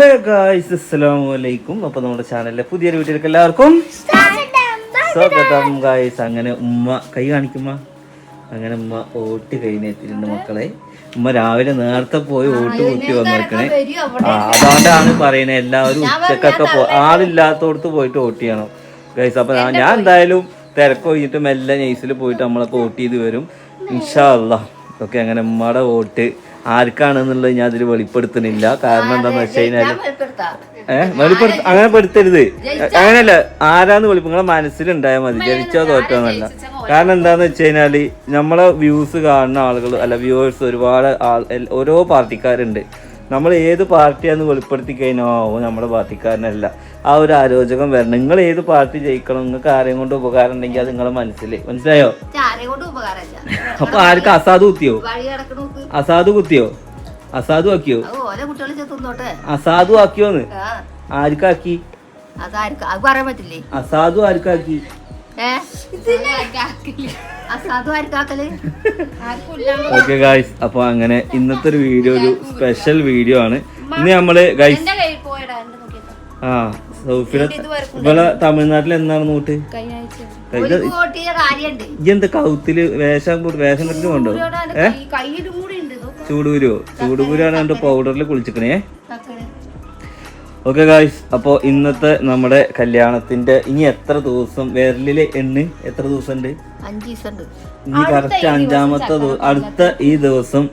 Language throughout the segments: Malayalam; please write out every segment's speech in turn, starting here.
ഹേ ഗായ്സ് അസ്സലാമു അലൈക്കും. അപ്പോൾ നമ്മുടെ ചാനലിലെ പുതിയൊരു വീട്ടിലേക്ക് എല്ലാവർക്കും സ്വാഗതം ഗായ്സ്. അങ്ങനെ ഉമ്മ കൈ കാണിക്കുമ്മ അങ്ങനെ ഉമ്മ ഓട്ട് കഴിഞ്ഞെത്തിയിട്ടുണ്ട് മക്കളെ. ഉമ്മ രാവിലെ നേരത്തെ പോയി ഓട്ട് കുത്തി വന്നിരിക്കണേ ആ അതുകൊണ്ടാണ് പറയണേ എല്ലാവരും ഉച്ചക്കൊക്കെ പോ ആളില്ലാത്തോടത്ത് പോയിട്ട് ഓട്ട് ചെയ്യണം. ഗൈസ് അപ്പൊ ഞാൻ എന്തായാലും തിരക്ക് കഴിഞ്ഞിട്ട് മെല്ലെ നൈസിൽ പോയിട്ട് നമ്മളൊക്കെ ഓട്ട് ചെയ്ത് വരും. ഇൻഷാ അല്ലാ ഓക്കെ അങ്ങനെ ഉമ്മയുടെ വോട്ട് ആർക്കാണെന്നുള്ളത് ഞാൻ അതിൽ വെളിപ്പെടുത്തുന്നില്ല. കാരണം എന്താന്ന് വെച്ച് കഴിഞ്ഞാൽ ഏഹ് വെളിപ്പെടുത്ത. അങ്ങനെ പെടുത്തരുത്. അങ്ങനെയല്ല ആരാന്ന് വെളിപ്പ് നിങ്ങളെ മനസ്സിലുണ്ടായാൽ മതി. ജനിച്ചോ തോറ്റോന്നല്ല കാരണം എന്താന്ന് വെച്ച് കഴിഞ്ഞാൽ നമ്മളെ വ്യൂസ് കാണുന്ന ആളുകൾ അല്ല വ്യൂവേഴ്സ് ഒരുപാട് ആൾ ഓരോ പാർട്ടിക്കാരുണ്ട്. നമ്മൾ ഏത് പാർട്ടിയാന്ന് വെളിപ്പെടുത്തി കഴിഞ്ഞോ നമ്മുടെ പാർട്ടിക്കാരനല്ല. ആ ഒരു ആലോചകം വരണം. നിങ്ങൾ ഏത് പാർട്ടി ജയിക്കണം? നിങ്ങൾക്ക് ആരെയും കൊണ്ട് ഉപകാരം ഉണ്ടെങ്കിൽ അത് നിങ്ങളെ മനസ്സിൽ മനസ്സിലായോ? അപ്പൊ ആർക്ക്? അസാധു കുത്തിയോ? അസാധു കുത്തിയോ? അസാധു ആക്കിയോ? അസാധു ആക്കിയോന്ന്? ആർക്കാക്കി? അസാധു ആർക്കാക്കി? ഓക്കെ ഗായ്സ് അപ്പൊ അങ്ങനെ ഇന്നത്തെ ഒരു വീഡിയോ ഒരു സ്പെഷ്യൽ വീഡിയോ ആണ്. ഇന്ന് നമ്മൾ ഗൈസ് ആ സൗഫിന ഇവിടെ തമിഴ്നാട്ടിൽ എന്താണ് നോട്ട്? ഈ കൗത്തിൽ വേഷം വേഷം കെട്ടിട്ട് കൊണ്ടോ? ഏ? ചൂടുകുരുവാണ് കണ്ട് പൗഡറിൽ കുളിച്ചിക്കണേ. ഓക്കെ ഗായ്സ് അപ്പോൾ ഇന്നത്തെ നമ്മുടെ കല്യാണത്തിന്റെ ഇനി എത്ര ദിവസം വിരലിലെ എണ്ണ്? എത്ര ദിവസം ഉണ്ട് ഇനി കറക്റ്റ് അഞ്ചാമത്തെ അടുത്ത ഈ ദിവസം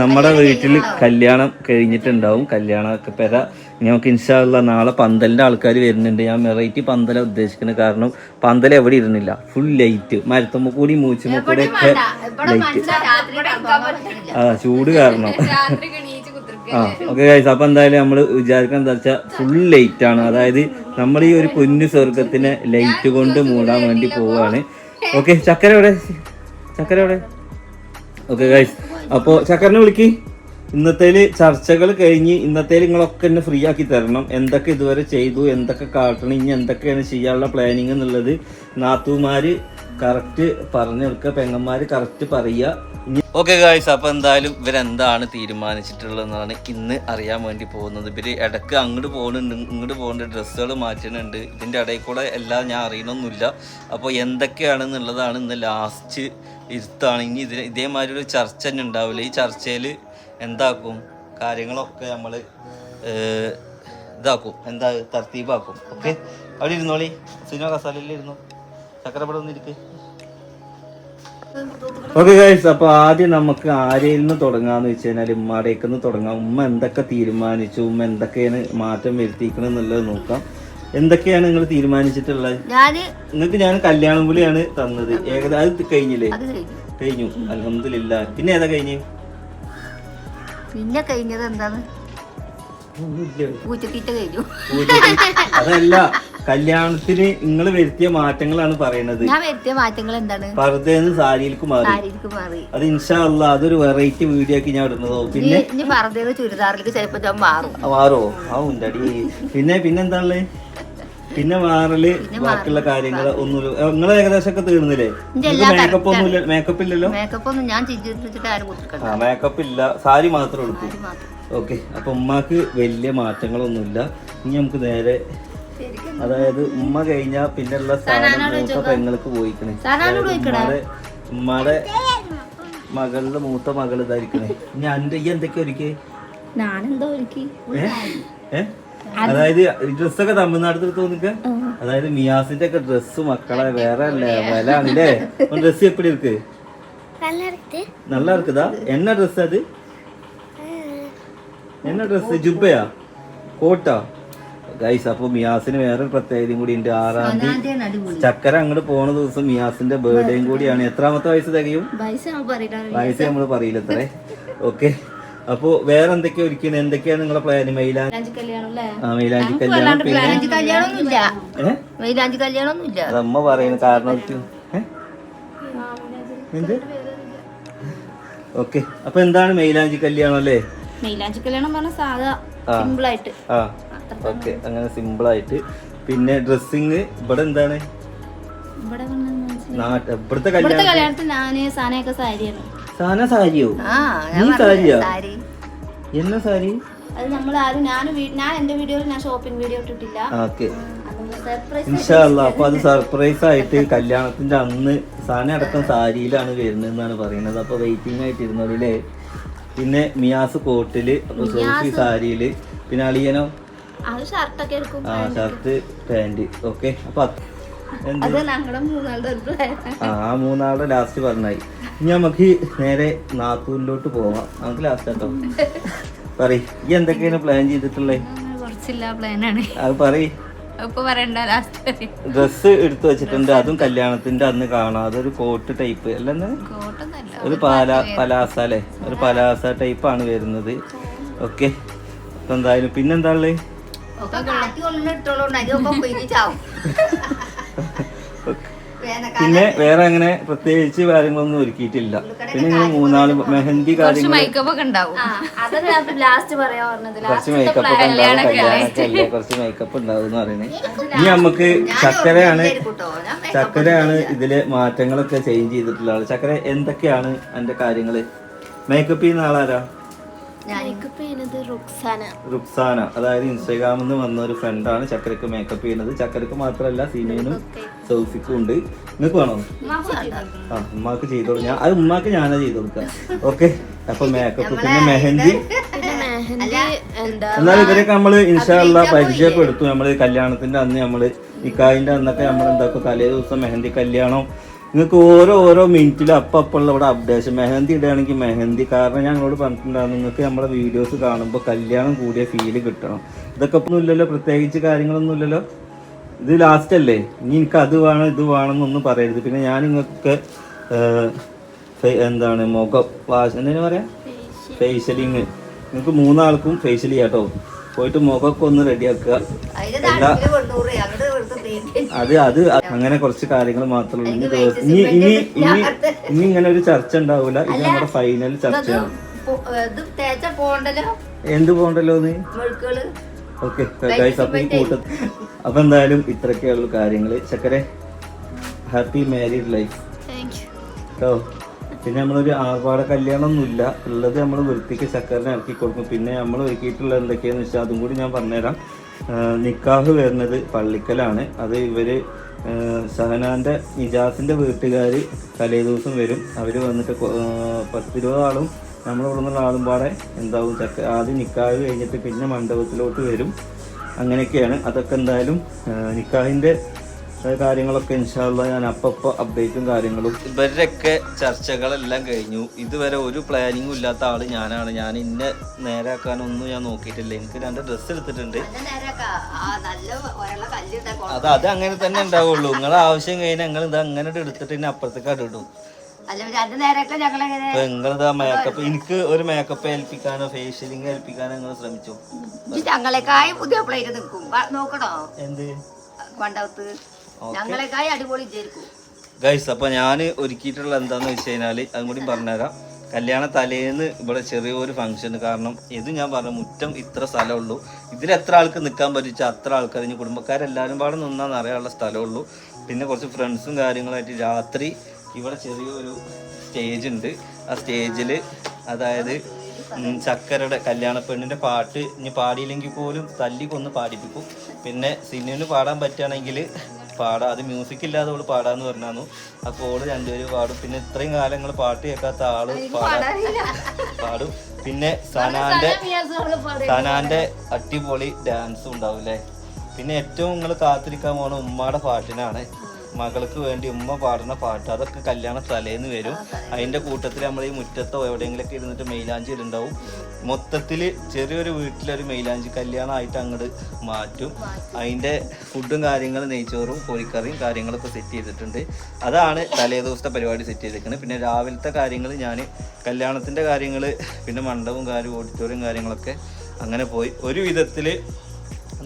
നമ്മുടെ വീട്ടിൽ കല്യാണം കഴിഞ്ഞിട്ടുണ്ടാവും. കല്യാണമൊക്കെ പെര. ഞങ്ങൾക്ക് നമുക്ക് ഇൻഷാല്ല നാളെ പന്തലിന്റെ ആൾക്കാർ വരുന്നുണ്ട്. ഞാൻ വെറൈറ്റി പന്തല ഉദ്ദേശിക്കുന്നത്. കാരണം പന്തൽ എവിടെ ഇരുന്നില്ല. ഫുൾ ലൈറ്റ് മരത്തുമ്പ കൂടി മൂച്ചുമ്പോ കൂടി ഒക്കെ ലൈറ്റ് ആ ചൂട് കാരണം. ആ ഓക്കെ. ഗൈസ് അപ്പൊ എന്തായാലും നമ്മൾ വിചാരിക്കാൻ എന്താ വെച്ചാൽ ഫുൾ ലൈറ്റ് ആണ്. അതായത് നമ്മൾ ഈ ഒരു കുഞ്ഞു സ്വർഗത്തിനെ ലൈറ്റ് കൊണ്ട് മൂടാൻ വേണ്ടി പോവുകയാണ് ഓക്കെ ചക്കര എവിടെ? ചക്കര എവിടെ? ഓക്കെ ഗൈസ് അപ്പോൾ ചക്കരനെ വിളിക്ക്. ഇന്നത്തേൽ ചർച്ചകൾ കഴിഞ്ഞ് ഇന്നത്തേൽ നിങ്ങളൊക്കെ എന്നെ ഫ്രീ ആക്കി തരണം. എന്തൊക്കെ ഇതുവരെ ചെയ്തു എന്തൊക്കെ കാട്ടണം ഇനി എന്തൊക്കെയാണ് ചെയ്യാനുള്ള പ്ലാനിങ് എന്നുള്ളത് നാത്തുമാര് കറക്റ്റ് പറഞ്ഞു കൊടുക്കുക. പെങ്ങന്മാർ കറക്റ്റ് പറയുക. ഓക്കെ ഗായ്സ് അപ്പം എന്തായാലും ഇവരെന്താണ് തീരുമാനിച്ചിട്ടുള്ളതെന്നാണ് ഇന്ന് അറിയാൻ വേണ്ടി പോകുന്നത്. ഇവർ ഇടയ്ക്ക് അങ്ങോട്ട് പോകുന്നുണ്ട് ഇങ്ങോട്ട് പോകുന്നുണ്ട് ഡ്രസ്സുകൾ മാറ്റുന്നുണ്ട് ഇതിന്റെ ഇടയിൽ കൂടെ എല്ലാം ഞാൻ അറിയണമെന്നില്ല അപ്പോൾ എന്തൊക്കെയാണെന്നുള്ളതാണ് ഇന്ന് ലാസ്റ്റ് ഇരുത്താണ്. ഇനി ഇതിന് ഇതേമാതിരി ഒരു ചർച്ച തന്നെ ഉണ്ടാവില്ല. ഈ ചർച്ചയിൽ എന്താക്കും? കാര്യങ്ങളൊക്കെ നമ്മൾ ഇതാക്കും. എന്താ തർത്തീപാക്കും. ഓക്കെ അവിടെ ഇരുന്നോളി. സിനിമ കസാലയിൽ ഇരുന്നു ചക്രപ്പടം ഒന്നിരിക്ക് ഓക്കെ ഗൈസ് അപ്പൊ ആദ്യം നമുക്ക് ആരെയിൽ നിന്ന് തുടങ്ങാന്ന് വെച്ച് കഴിഞ്ഞാൽ ഉമ്മാടേക്ക് നിന്ന് തുടങ്ങാം. ഉമ്മ എന്തൊക്കെ തീരുമാനിച്ചു? ഉമ്മ എന്തൊക്കെയാണ് മാറ്റം വരുത്തിക്കണം എന്നുള്ളത് നോക്കാം. എന്തൊക്കെയാണ് നിങ്ങൾ തീരുമാനിച്ചിട്ടുള്ളത്? നിങ്ങൾക്ക് ഞാൻ കല്യാണം പുലിയാണ് തന്നത്. ഏകദേശം അത് കഴിഞ്ഞില്ലേ? അത് കഴിഞ്ഞു. കഴിഞ്ഞു. അലഹമില്ല പിന്നെ ഏതാ കഴിഞ്ഞു? പിന്നെ കഴിഞ്ഞത് എന്താണ് അതല്ല. കല്യാണത്തിന് നിങ്ങൾ വരുത്തിയ മാറ്റങ്ങളാണ് പറയുന്നത് ഞാൻ വരുത്തിയ മാറ്റങ്ങൾ എന്താണ്? പർദ്ദേന്ന് സാരിയിലേക്ക് മാറി. സാരിക്ക് മാറി. അത് ഇൻഷാ അല്ലാ അതൊരു വെറൈറ്റി വീഡിയോ ഞാൻ ഇടുന്നതോ? പിന്നെ? ഇനി ഇനി പറഞ്ഞത് ചുരിദാറിലേക്ക് ചിലപ്പോ ഞാൻ മാറും. മാറോ? ആ ഉണ്ടടി. പിന്നെ പിന്നെന്താ പിന്നെ മാറൽ ബാക്കിയുള്ള കാര്യങ്ങൾ ഒന്നുമില്ല. നിങ്ങൾ ഏകദേശം ഒക്കെ തീർന്നില്ലേ മേക്കപ്പ് ഒന്നുമില്ല മേക്കപ്പ് ഇല്ലല്ലോ? മേക്കപ്പ് ഒന്നും ഞാൻ ചിന്തിച്ചിട്ട് ആരും കൊടുക്കണ്ട. ആ മേക്കപ്പ് ഇല്ല. സാരി മാത്രം എടുത്തു സാരി മാത്രം. ഓക്കെ അപ്പൊ ഉമ്മാക്ക് വലിയ മാറ്റങ്ങളൊന്നുമില്ല. ഇനി നമുക്ക് നേരെ അതായത് ഉമ്മ കഴിഞ്ഞ പിന്നെയുള്ള സ്ഥാനം മൂത്ത പെങ്ങൾക്ക് പോയിക്കണേ. ഉമ്മയുടെ മകളുടെ മൂത്ത മകൾ ഇതായിരിക്കണേ. ഇനി അന്റെ ഈ എന്തൊക്കെയാ ഒരുക്കി? അതായത് ഡ്രസ്സൊക്കെ തമിഴ്നാട്ടിൽ തോന്നിക്ക അതായത് മിയാസിന്റെ ഒക്കെ ഡ്രസ്സ് മക്കളെ വേറെ വിലാണല്ലേ ഡ്രസ് എപ്പിടി ഇருக்கு നല്ല ഇറക്കുതാ എന്നാ ഡ്രസ് അത്? എന്നാ ഡ്രസ് ജുബയാ? കോട്ടാ? ഗൈസ് അപ്പൊ മിയാസിന് വേറെ പ്രത്യേകതയും കൂടി ഉണ്ട്. ആറാം തീയതി ചക്കര അങ്ങോട്ട് പോണ ദിവസം മിയാസിന്റെ ബർത്ത്ഡേയും കൂടിയാണ്. എത്രാമത്തെ വയസ്സ് തികയും? വയസ്സ് നമ്മൾ പറയില്ല. അത്രേ. ഓക്കെ അപ്പൊ വേറെ എന്തൊക്കെയാ ഒരുക്കുന്നത് എന്തൊക്കെയാണ് നിങ്ങളെ പ്ലാന് മൈലാഞ്ചി കല്യാണം പിന്നെ? അതമ്മ പറയുന്ന കാരണം ഓക്കെ അപ്പൊ എന്താണ് മൈലാഞ്ചി കല്യാണം അല്ലേ? മൈലാഞ്ചി കല്യാണം പറഞ്ഞ സാധാ സിമ്പിൾ ആയിട്ട്. ഓക്കെ അങ്ങനെ സിമ്പിൾ ആയിട്ട് പിന്നെ ഡ്രസ്സിങ് ഇവിടെ എന്താണ്? ഇവിടുത്തെ കല്യാണത്തിന് ഞാൻ സാനയൊക്കെ സാരിയാണ് സാന സാരിയോ? നീ സാരിയാ? സാരി. എന്ന സാരി? അത് നമ്മൾ ആരും ഞാൻ ഞാൻ എന്റെ വീഡിയോയിൽ ഞാൻ ഷോപ്പിംഗ് വീഡിയോ ഇട്ടിട്ടില്ല. ഓക്കെ. അപ്പൊ അത് സർപ്രൈസ് ആയിട്ട് കല്യാണത്തിന്റെ അന്ന് സാന അടക്കം സാരിയിലാണ് വരുന്നത് എന്നാണ് പറയുന്നത്. അപ്പൊ വെയിറ്റിംഗ് ആയിട്ട് ഇരുന്നതിൽ പിന്നെ മിയാസ് കോട്ടിൽ അപ്പൊ സോഫി സാരിയിൽ. പിന്നെ അളിയനോ? അത് ഷർട്ടൊക്കെ എടുക്കും ആ ഷർട്ട് പാന്റ് ഓക്കെ. അപ്പൊ അത് എന്ത്? അത് ഞങ്ങളുടെ മൂന്നാളുടെ ഒരു. ആ മൂന്നാളുടെ ലാസ്റ്റ് പറഞ്ഞായി. ഇനി നമുക്ക് നേരെ നാത്തൂരിലോട്ട് പോവാം. നമുക്ക് ലാസ്റ്റ് ആട്ടോ. പറയ് ഈ എന്തൊക്കെയാണ് പ്ലാൻ ചെയ്തിട്ടുള്ളത് കുറച്ചില്ല പ്ലാനാണ് അത് പറയ്. ഡ്രസ് പറയണ്ട ലാസ്റ്റ് ഡ്രസ്സ് എടുത്തു വെച്ചിട്ടുണ്ട്. അതും കല്യാണത്തിന്റെ അന്ന് കാണാം. അതൊരു കോട്ട് ടൈപ്പ് അല്ലെന്ന്? ഒരു പാല പലാസ അല്ലേ? ഒരു പലാസ ടൈപ്പ് ആണ് വരുന്നത്. ഓക്കെ. അപ്പൊ എന്തായാലും പിന്നെന്താ ഉള്ളത് ഒക്കെ കാറ്റ് പിന്നെ വേറെ അങ്ങനെ പ്രത്യേകിച്ച് കാര്യങ്ങളൊന്നും ഒരുക്കിയിട്ടില്ല. പിന്നെ ഇങ്ങനെ മൂന്നാൽ മെഹന്തി കാര്യങ്ങൾ കുറച്ച് മേക്കപ്പ് ഒക്കെ ഉണ്ടാവും കല്യാണമൊക്കെ കുറച്ച് മേക്കപ്പ് ഉണ്ടാവും എന്ന് പറയുന്നത്. ഇനി നമുക്ക് ചക്കരയാണ് ചക്കരയാണ് ഇതിൽ മാറ്റങ്ങളൊക്കെ ചേഞ്ച് ചെയ്തിട്ടുള്ള ആൾ. ചക്കര എന്തൊക്കെയാണ് അതിന്റെ കാര്യങ്ങൾ? മേക്കപ്പ് ചെയ്യുന്ന ആളാരാ? റുക്സാന. റുക്സാന. അതായത് ഇൻസ്റ്റാഗ്രാമിൽ നിന്ന് വന്ന ഒരു ഫ്രണ്ടാണ് ചക്കരക്ക് മേക്കപ്പ് ചെയ്യുന്നത്. ചക്കരക്ക് മാത്രമല്ല സീനിയനും സൗഫിക്കും ഉണ്ട്. നിങ്ങൾക്ക് വേണോ? ആ ഉമ്മാക്ക് ചെയ്തോളൂ ഞാൻ അത് ഉമ്മാക്ക് ഞാനാ ചെയ്ത് കൊടുക്കാം ഓക്കെ അപ്പൊ മേക്കപ്പ് പിന്നെ മെഹന്തി. എന്നാൽ എന്നാലും ഇവരൊക്കെ നമ്മൾ ഇൻഷാല്ല പരിചയപ്പെടുത്തു. നമ്മൾ കല്യാണത്തിന്റെ അന്ന് നമ്മൾ ഇക്കായിന്റെ അന്നൊക്കെ നമ്മൾ എന്താക്കും തലേ ദിവസം മെഹന്തി കല്യാണം. നിങ്ങൾക്ക് ഓരോ ഓരോ മിനിറ്റിലും അപ്പം അപ്പുള്ള ഇവിടെ അപ്ഡേഷൻ മെഹന്തി ഇടുകയാണെങ്കിൽ മെഹന്തി. കാരണം ഞാൻ നിങ്ങളോട് പറഞ്ഞിട്ടുണ്ടായിരുന്നു നിങ്ങൾക്ക് നമ്മുടെ വീഡിയോസ് കാണുമ്പോൾ കല്യാണം കൂടിയ ഫീൽ കിട്ടണം. ഇതൊക്കെ ഒന്നും ഇല്ലല്ലോ പ്രത്യേകിച്ച് കാര്യങ്ങളൊന്നും ഇല്ലല്ലോ. ഇത് ലാസ്റ്റ് അല്ലേ? ഇനി എനിക്ക് അത് വേണം ഇത് വേണം എന്നൊന്നും പറയരുത്. പിന്നെ ഞാൻ നിങ്ങൾക്ക് എന്താണ് മുഖം വാഷ് എന്തിനു പറയാം? ഫേഷ്യലിങ് നിങ്ങൾക്ക് മൂന്നാൾക്കും ഫേഷ്യൽ കേട്ടോ പോയിട്ട് മുഖമൊക്കെ ഒന്ന് റെഡിയാക്കുക എല്ലാ അത് അത് അങ്ങനെ കുറച്ച് കാര്യങ്ങൾ മാത്രമേ ഉള്ളൂ. ഇനി ഇനി ഇനി ഇനി ഇങ്ങനെ ഒരു ചർച്ച ഉണ്ടാവൂല. ഇത് നമ്മുടെ ഫൈനൽ ചർച്ചയാണ്. എന്ത് പോണ്ടല്ലോ നീ? ഓക്കെ അപ്പൊ ഈ കൂട്ട അപ്പൊ എന്തായാലും ഇത്രയൊക്കെയുള്ള കാര്യങ്ങൾ. ചക്കരെ ഹാപ്പി മാരീഡ് ലൈഫ് കേട്ടോ പിന്നെ നമ്മളൊരു ആർഭാട കല്യാണമൊന്നുമില്ല. ഉള്ളത് നമ്മൾ വൃത്തിക്ക് ചക്കറിനെ ഇറക്കി കൊടുക്കും പിന്നെ നമ്മൾ ഒരുക്കിയിട്ടുള്ള എന്തൊക്കെയാന്ന് വെച്ചാൽ അതും കൂടി ഞാൻ പറഞ്ഞുതരാം. നിക്കാഹ് വരുന്നത് പള്ളിക്കലാണ്. അത് ഇവർ സഹനാന്റെ നിജാസിന്റെ വീട്ടുകാർ തലേ ദിവസം വരും. അവർ വന്നിട്ട് പത്തിരുപത് ആളും നമ്മളിവിടെ നിന്നുള്ള ആളും പാടെ എന്താവും. ചക്ക ആദ്യം നിക്കാഹ് കഴിഞ്ഞിട്ട് പിന്നെ മണ്ഡപത്തിലോട്ട് വരും. അങ്ങനെയൊക്കെയാണ്. അതൊക്കെ എന്തായാലും ആ കാര്യങ്ങളൊക്കെ ഇൻഷാല്ല ഞാൻ അപ്പപ്പോ അപ്ഡേറ്റും കാര്യങ്ങളും ഇവരുടെയൊക്കെ ചർച്ചകളെല്ലാം കഴിഞ്ഞു. ഇതുവരെ ഒരു പ്ലാനിങ്ങും ഇല്ലാത്ത ആൾ ഞാനാണ്. ഞാൻ ഇന്നെ നേരാക്കാനൊന്നും ഞാൻ നോക്കിയിട്ടില്ല. എനിക്ക് രണ്ട് ഡ്രസ്സ് എടുത്തിട്ടുണ്ട്. അത് അത് അങ്ങനെ തന്നെ ഉണ്ടാവുള്ളൂ. നിങ്ങളെ ആവശ്യം കഴിഞ്ഞാൽ നിങ്ങൾ ഇത് അങ്ങനെ എടുത്തിട്ട് ഇനി അപ്പുറത്തേക്ക് അപ്പൊ നിങ്ങളിതാ മേക്കപ്പ് എനിക്ക് ഒരു മേക്കപ്പ് ഏൽപ്പിക്കാനോ ഫേഷ്യലിംഗ് ഏൽപ്പിക്കാനോ നിങ്ങൾ ശ്രമിച്ചു? ഞങ്ങളെക്കായി പുതിയ പ്ലേറ്റ് നിൽക്കും. നോക്കണോ? എന്ത്? കൊണ്ടകത്ത്. ഞങ്ങളെക്കായി അടിപൊളി ഗൈസ് അപ്പൊ ഞാൻ ഒരുക്കിയിട്ടുള്ള എന്താന്ന് വെച്ച് കഴിഞ്ഞാൽ അതും കൂടി പറഞ്ഞുതരാം. കല്യാണ തലേന്ന് ഇവിടെ ചെറിയൊരു ഫംഗ്ഷൻ കാരണം ഇത് ഞാൻ പറഞ്ഞു മുറ്റം ഇത്ര സ്ഥലമുള്ളൂ. ഇതിൽ എത്ര ആൾക്ക് നിൽക്കാൻ പറ്റിച്ച അത്ര ആൾക്കാർ ഇനി കുടുംബക്കാരെല്ലാവരും പാടെ നിന്നാന്ന് അറിയാനുള്ള സ്ഥലമുള്ളൂ. പിന്നെ കുറച്ച് ഫ്രണ്ട്സും കാര്യങ്ങളായിട്ട് രാത്രി ഇവിടെ ചെറിയൊരു സ്റ്റേജ് ഉണ്ട്. ആ സ്റ്റേജിൽ അതായത് ചക്കരയുടെ കല്യാണ പെണ്ണിന്റെ പാട്ട് ഇനി പാടിയില്ലെങ്കിൽ പോലും തല്ലി കൊന്ന് പാടിപ്പിക്കും. പിന്നെ സിനിമന് പാടാൻ പറ്റുകയാണെങ്കിൽ പാടാം. അത് മ്യൂസിക് ഇല്ലാതെ അവൾ പാടാന്ന് പറഞ്ഞു അപ്പോൾ ഓൾ രണ്ടുപേരും പാടും. പിന്നെ ഇത്രയും കാലങ്ങൾ പാട്ട് കേൾക്കാത്ത ആൾ പാടാ. പാടും. പിന്നെ സനാന്റെ സനാന്റെ അടിപൊളി ഡാൻസും ഉണ്ടാവും അല്ലേ പിന്നെ ഏറ്റവും നിങ്ങൾ കാത്തിരിക്കാൻ പോണ ഉമ്മയുടെ പാട്ടിനാണ് മകൾക്ക് വേണ്ടി ഉമ്മ പാടുന്ന പാട്ട്. അതൊക്കെ കല്യാണ തലേന്ന് വരും. അതിന്റെ കൂട്ടത്തിൽ നമ്മൾ ഈ മുറ്റത്തോ എവിടെയെങ്കിലൊക്കെ ഇരുന്നിട്ട് മെയിലാഞ്ചി ഇടുണ്ടാവും. മൊത്തത്തിൽ ചെറിയൊരു വീട്ടിലൊരു മെയിലാഞ്ചി കല്യാണമായിട്ട് അങ്ങോട്ട് മാറ്റും. അതിന്റെ ഫുഡും കാര്യങ്ങളും നെയ്ച്ചോറും കോഴിക്കറിയും കാര്യങ്ങളൊക്കെ സെറ്റ് ചെയ്തിട്ടുണ്ട്. അതാണ് തലേ ദിവസത്തെ പരിപാടി സെറ്റ് ചെയ്തിരിക്കുന്നത് പിന്നെ രാവിലത്തെ കാര്യങ്ങൾ ഞാൻ കല്യാണത്തിന്റെ കാര്യങ്ങൾ പിന്നെ മണ്ഡപവും കാര്യം ഓഡിറ്റോറിയം കാര്യങ്ങളൊക്കെ അങ്ങനെ പോയി. ഒരു വിധത്തിൽ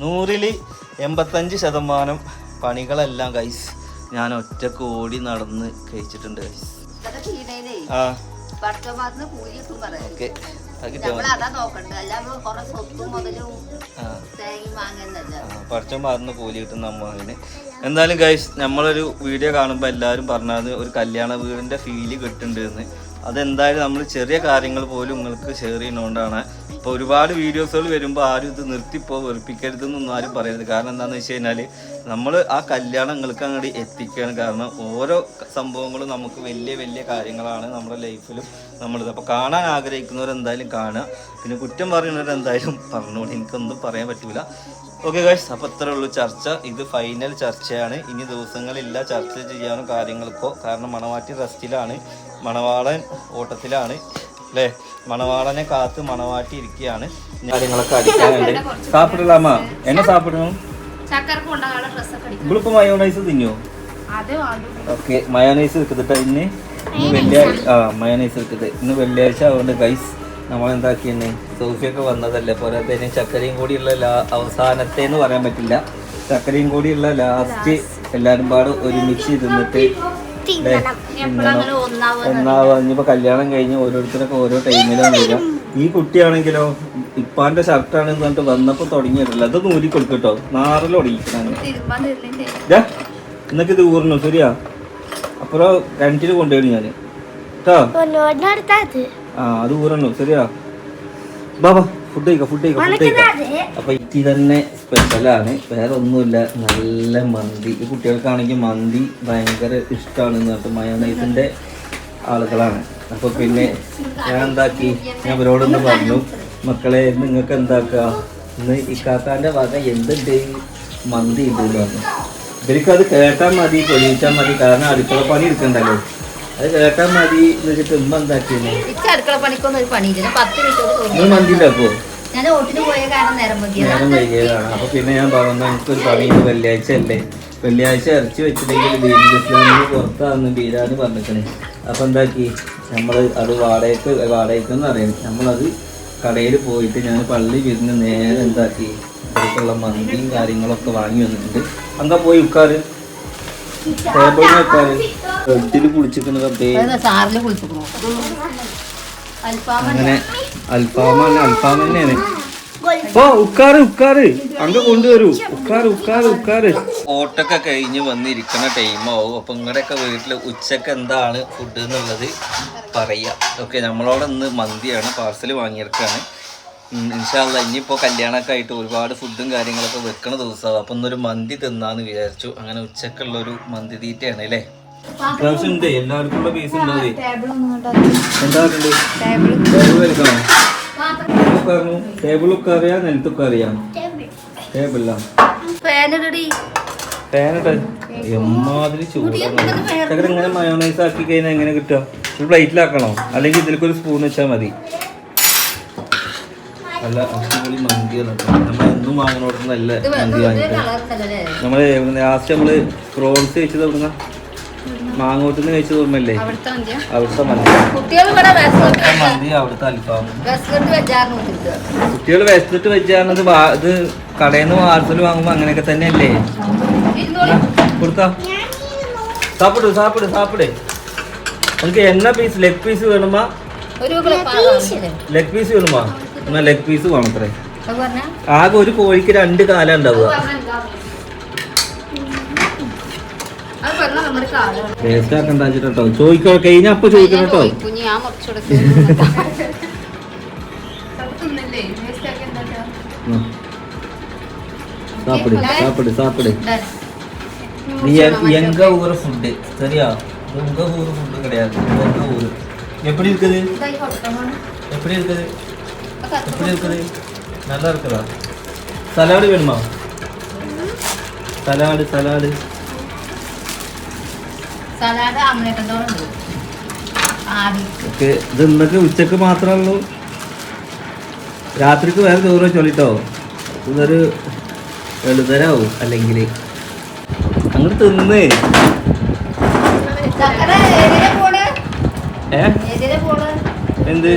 നൂറിൽ എൺപത്തഞ്ച് ശതമാനം പണികളെല്ലാം കൈസ് ഞാൻ ഒറ്റയ്ക്ക് ഓടി നടന്ന് കഴിച്ചിട്ടുണ്ട്. ആ. ഓക്കെ. പഠിച്ചം മാറുന്ന കൂലി കിട്ടുന്ന അമ്മാവിന്. എന്തായാലും ഗൈസ് നമ്മളൊരു വീഡിയോ കാണുമ്പോൾ എല്ലാവരും പറഞ്ഞാൽ ഒരു കല്യാണ വീടിന്റെ ഫീൽ കിട്ടുന്നുണ്ട് എന്ന്. അതെന്തായാലും നമ്മൾ ചെറിയ കാര്യങ്ങൾ പോലും നിങ്ങൾക്ക് ഷെയർ ചെയ്യുന്നതുകൊണ്ടാണ്. ഇപ്പോൾ ഒരുപാട് വീഡിയോസുകൾ വരുമ്പോൾ ആരും ഇത് നിർത്തിപ്പോ വെറുപ്പിക്കരുതെന്നൊന്നും ആരും പറയരുത്. കാരണം എന്താണെന്ന് വെച്ച് കഴിഞ്ഞാൽ നമ്മൾ ആ കല്യാണം നിങ്ങൾക്ക് അങ്ങോട്ട് എത്തിക്കുകയാണ് കാരണം ഓരോ സംഭവങ്ങളും നമുക്ക് വലിയ വലിയ കാര്യങ്ങളാണ് നമ്മുടെ ലൈഫിലും നമ്മളിത്. അപ്പോൾ കാണാൻ ആഗ്രഹിക്കുന്നവർ എന്തായാലും കാണുക. പിന്നെ കുറ്റം പറയുന്നവർ എന്തായാലും പറഞ്ഞോളൂ. എനിക്കൊന്നും പറയാൻ പറ്റൂല. ഓക്കെ ഗൈസ് അപ്പോൾ ഇത്രേ ഉള്ളൂ ചർച്ച. ഇത് ഫൈനൽ ചർച്ചയാണ്. ഇനി ദിവസങ്ങളില്ല ചർച്ച ചെയ്യാനോ കാര്യങ്ങൾക്കോ. കാരണം മണവാട്ടി റെസ്റ്റിലാണ് മണവാളൻ ഓട്ടത്തിലാണ്. അല്ലേ? മണവാളനെ കാത്ത് മണവാട്ടി ഇരിക്കുകയാണ്. കാര്യങ്ങളൊക്കെ അടിക്കാനുണ്ട്. സാപ്പിടലാമ എന്നെ സാപ്പിടണം? ഇവളിപ്പോ മയോണൈസ് തിന്നോ? ഓക്കെ മയോണൈസ് എടുക്കത്തിട്ട് ഇന്ന്. ഇന്ന് വെള്ളിയാഴ്ച ആ മയോണൈസ് എടുക്കത് ഇന്ന് വെള്ളിയാഴ്ച അതുകൊണ്ട് ഗൈസ് നമ്മൾ എന്താക്കിയെന്നെ സോഫിയൊക്കെ വന്നതല്ലേ? തന്നെ ചക്കരയും കൂടിയുള്ള ലാ അവസാനത്തെ എന്ന് പറയാൻ പറ്റില്ല. ചക്കരയും കൂടിയുള്ള ലാസ്റ്റ് എല്ലാവരും പാട് ഒരുമിച്ച് ഇരുന്നിട്ട് ഒന്നാവുക എന്നാ ഇനിയിപ്പോ കല്യാണം കഴിഞ്ഞ് ഓരോരുത്തരൊക്കെ ഓരോ ടൈമിലാണ് വരിക. ഈ കുട്ടിയാണെങ്കിലോ ഇപ്പാന്റെ ഷർട്ടാണെന്ന് പറഞ്ഞിട്ട് വന്നപ്പോ തുടങ്ങിയിട്ടില്ല അത് നൂരി കൊടുക്കട്ടോ. നാറിൽ ഒടിയിക്കാണ് എന്നൊക്കെ ഇത് ഊർന്നു ശരിയാ അപ്പുറം കിണറ്റിൽ കൊണ്ടുപോയി ഞാൻ കേട്ടോ അത് ഊരണു ശരിയാ? ബാബാ ഫുഡ് കഴിക്കാം ഫുഡ് കഴിക്കാം ഫുഡ് കഴിക്കാം. അപ്പൊ ഇത് തന്നെ സ്പെഷ്യലാണ് വേറെ ഒന്നുമില്ല. നല്ല മന്തി. ഈ കുട്ടികൾക്കാണെങ്കിൽ മന്തി ഭയങ്കര ഇഷ്ടമാണ് എന്ന് പറഞ്ഞിട്ട് മയോണൈസിന്റെ ആളുകളാണ്. അപ്പൊ പിന്നെ ഞാൻ എന്താക്കി? ഞാൻ അവരോടൊന്ന് പറഞ്ഞു. മക്കളെ നിങ്ങൾക്ക് എന്താക്കുക ഇന്ന് ഇക്കാക്കാന്റെ വക എന്തുണ്ട്? മന്തി പറഞ്ഞു. ഇവർക്ക് അത് കേട്ടാൽ മതി തെളിയിച്ചാൽ മതി. കാരണം അടുക്കള പണി എടുക്കണ്ടല്ലോ. അത് മതി ഉമ്മ അടുക്കള പണിക്കൊന്നും ഒരു പണിയില്ല. പത്ത് മിനിറ്റ് ഞാൻ ഓട്ടിന് പോയ കാരണം നേരം പറ്റിയതാ നേരം വൈകിയതാണ്. അപ്പൊ പിന്നെ ഞാൻ പറഞ്ഞു എനിക്കൊരു പണി വെള്ളിയാഴ്ച അല്ലേ? വെള്ളിയാഴ്ച ഇറച്ചി വെച്ചിട്ടുണ്ടെങ്കിൽ ഇസ്ലാമിന് പുറത്താന്ന് ബീരാന്ന് പറഞ്ഞിക്കണേ അപ്പൊ എന്താക്കി? നമ്മൾ അത് വാടകയ്ക്ക് വാടകയ്ക്കെന്ന് അറിയാം നമ്മളത് കടയിൽ പോയിട്ട് ഞാൻ പള്ളി വിരുന്ന് നേരെ എന്താക്കി? അടുത്തുള്ള മന്തിയും കാര്യങ്ങളൊക്കെ വാങ്ങി വന്നിട്ടുണ്ട്. അങ്ങ പോയി ഉക്കാറ് ടേബിളിൽ വെക്കാറ് ബെഡിൽ കുളിച്ചിരിക്കുന്ന കപ്പേ സാറിൽ അങ്ങനെ അൽഫാമല്ല അൽഫാം തന്നെയാണ്. ഓ ഉക്കാറ് ഉക്കാറ്. അങ്ങ് കൊണ്ടുവരൂ. ഉക്കാറ് ഉക്കാറ് ഉക്കാറ്. ഓട്ടൊക്കെ കഴിഞ്ഞ് വന്നിരിക്കുന്ന ടൈമാവും അപ്പൊ നിങ്ങളുടെയൊക്കെ വീട്ടിൽ ഉച്ചയ്ക്ക് എന്താണ് ഫുഡ് എന്നുള്ളത് പറയാ. ഓക്കെ നമ്മളോട് ഇന്ന് മന്തിയാണ് പാർസൽ വാങ്ങിയെടുക്കാണ്. ഇൻഷാല്ല ഇനിയിപ്പോൾ കല്യാണമൊക്കെ ആയിട്ട് ഒരുപാട് ഫുഡും കാര്യങ്ങളൊക്കെ വെക്കണ ദിവസമാണ് അപ്പം ഇന്നൊരു മന്തി തിന്നാന്ന് വിചാരിച്ചു. അങ്ങനെ ഉച്ചക്കുള്ള ഒരു മന്തി തീറ്റയാണ് അല്ലേ? പ്രാവശ്യം ഉണ്ട് എല്ലാവർക്കും പീസ് ഉണ്ടാവേ. ടേബിൾ ടേബിൾ ഒക്കെ അറിയാം നിലത്തൊക്കെ അറിയാം ടേബിളിലാ പേനടി ഫാനിട്ട് എമ്മാതിരി ചൂടാണ് ഇങ്ങനെ മയോണൈസ് ആക്കി കഴിഞ്ഞാൽ എങ്ങനെ കിട്ടുക? ഒരു പ്ലേറ്റിലാക്കണോ അല്ലെങ്കിൽ ഇതിലേക്കൊരു സ്പൂൺ വെച്ചാൽ മതി. നല്ല അടിപൊളി മന്തി നമ്മൾ എന്നും വാങ്ങണോട് നല്ല മന്തി വാങ്ങിക്കാം നമ്മൾ നമ്മൾ ലാസ്റ്റ് നമ്മൾ പ്രോൺസ് വെച്ച് എവിടുന്ന? മാങ്ങോട്ടുനിന്ന് കഴിച്ചത് ഓർമ്മല്ലേ അവിടുത്തെ മന്തി. അവിടുത്തെ മന്തി അവിടുത്തെ അൽഫാം കുട്ടികൾ വിശന്നിട്ട് വെച്ചാണത് ഇത് കടയിൽ നിന്ന് പാർസൽ വാങ്ങുമ്പോ അങ്ങനെയൊക്കെ തന്നെയല്ലേ? കൊടുത്താ. സാപ്പിട് സാപ്പിട് സാപ്പിട്. നമുക്ക് എണ്ണ പീസ് ലെഗ് പീസ് വേണമാ ലെഗ് പീസ് വേണമാ എന്നാ ലെഗ് പീസ് വേണത്രേ ആകെ ഒരു കോഴിക്ക് രണ്ട് കാലം ഉണ്ടാവുക അത് പറഞ്ഞാൽ നമ്മുടെ കാലം ടേസ്റ്റ് ആക്കണ്ട വെച്ചിട്ടോ ചോദിക്കോ കഴിഞ്ഞ അപ്പൊ ചോദിക്കണം കേട്ടോ കുഞ്ഞ് ഞാൻ മുറിച്ചു തിന്നില്ലേ വേസ്റ്റ് ആക്കി എന്താ ഉം. சாப்பிடு சாப்பிடு சாப்பிடு இது எ- எங்க ஊர் ஃபுட்டு சரியா இது உங்க ஊர் ஃபுட்டு கிடையாது இது எங்க ஊர் எப்படி இருக்குது ഇതായി കൊടുക്കണം எப்படி இருக்குது எப்படி இருக்குது நல்லா இருக்குதா സലാഡ് വേണമോ സലാഡ് സലാഡ് ഉണ്ട്. ഇത് ഇന്നൊക്കെ ഉച്ചയ്ക്ക് മാത്രമേ ഉള്ളൂ. രാത്രിക്ക് വേറെ ചോറ് ചൊല്ലിട്ടോ ഇതൊരു എളുതരാവും അല്ലെങ്കിൽ അങ്ങോട്ട് തിന്ന്. എന്ത്?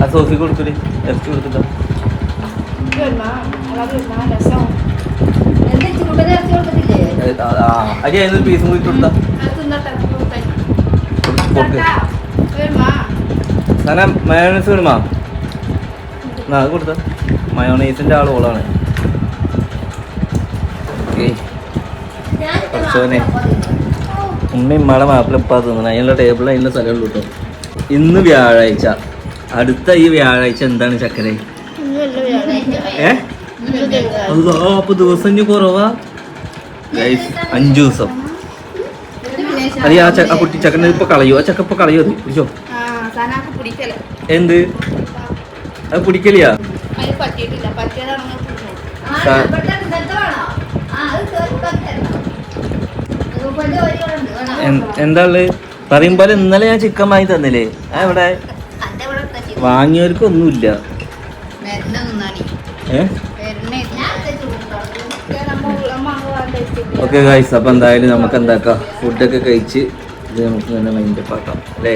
ആ സോഫി കൊടുക്കൽ ടെസ്റ്റ് കൊടുത്തിട്ടോ. അരി പീസും കൂടി കൊടുത്താ. സാധനം മയോണൈസ് വേണമാ എന്നാ അത് കൊടുത്ത. മയോണൈസിന്റെ ആൾ ഓളാണ്. ഓക്കെ. ഉമ്മയും ഉമ്മ മാപ്പിളിപ്പാ തിന്നണം. അതിനുള്ള ടേബിൾ അതിനുള്ള സ്ഥലമുള്ളൂ കേട്ടോ ഇന്ന് വ്യാഴാഴ്ച. അടുത്ത ഈ വ്യാഴാഴ്ച എന്താണ് ചക്കര? ഏ? അല്ലോ അപ്പൊ ദിവസം ഇനി കുറവാ? ഗൈസ് അഞ്ചു ദിവസം. അത് ആ ചക്ക കുട്ടി ചക്കനെ ഇപ്പൊ കളയോ? ആ ചക്ക ഇപ്പൊ കളയോ? അത് പിടിച്ചോ എന്ത്? അത് പിടിക്കലിയാ? എന്താ ഉള്ളത് പറയുമ്പോൾ ഇന്നലെ ഞാൻ ചിക്കൻ വാങ്ങി തന്നില്ലേ? ആ ഇവിടെ വാങ്ങിയവർക്ക് ഒന്നുമില്ല. ഓക്കെ ഗൈസ് അപ്പം എന്തായാലും നമുക്ക് എന്താക്കാം ഫുഡൊക്കെ കഴിച്ച് ഇത് നമുക്ക് തന്നെ മൈൻഡ് ആക്കാം അല്ലേ?